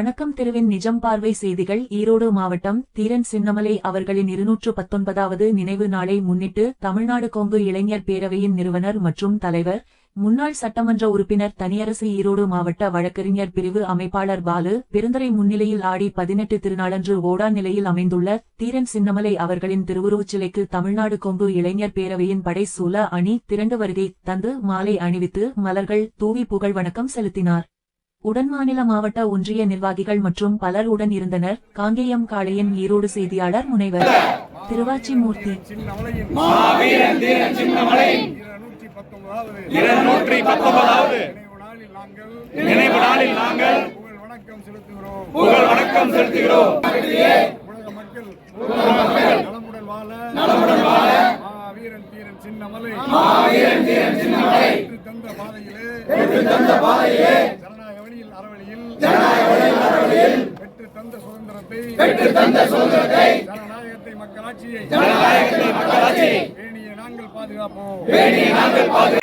வணக்கம் திருவின் நிஜம் பார்வை செய்திகள். ஈரோடு மாவட்டம் தீரன் சின்னமலை அவர்களின் இருநூற்று பத்தொன்பதாவது நினைவு நாளை முன்னிட்டு தமிழ்நாடு கொங்கு இளைஞர் பேரவையின் நிறுவனர் மற்றும் தலைவர் முன்னாள் சட்டமன்ற உறுப்பினர் தனியரசு ஈரோடு மாவட்ட வழக்கறிஞர் பிரிவு அமைப்பாளர் பாலு பெருந்தரை முன்னிலையில் ஆடி பதினெட்டு திருநாளன்று ஓடா நிலையில் அமைந்துள்ள தீரன் சின்னமலை அவர்களின் திருவுருவச் சிலைக்கு தமிழ்நாடு கொங்கு இளைஞர் பேரவையின் படை சூழ அணி திரண்டு வருகை தந்து மாலை அணிவித்து மலர்கள் தூவி புகழ் வணக்கம் செலுத்தினார். உடன் மாநில மாவட்ட ஒன்றிய நிர்வாகிகள் மற்றும் பலர் உடன் இருந்தனர். காங்கேயம் காளையின் ஈரோடு செய்தியாளர் முனைவர் இருநூற்றி பத்தொன்பதாவது நினைவு நாளில் நாங்கள் வணக்கம் செலுத்துகிறோம் புகழ் வணக்கம் செலுத்துகிறோம் உலக மக்கள் நலமுடன் வாழ நலமுடன் வாழ வீரன் தீரன் சின்னமலை. வீரன் தீரன் சின்னமலை. தந்த பாதையிலே. தந்த பாதையிலே. தந்த சுதந்திரத்தை தந்த சுதந்திரத்தை ஜனநாயகத்தை மக்களாட்சியை ஜனநாயகத்தை மக்களாட்சியை நாங்கள் பாதுகாப்போம். பேணிய நாங்கள் பாதுகாப்போம்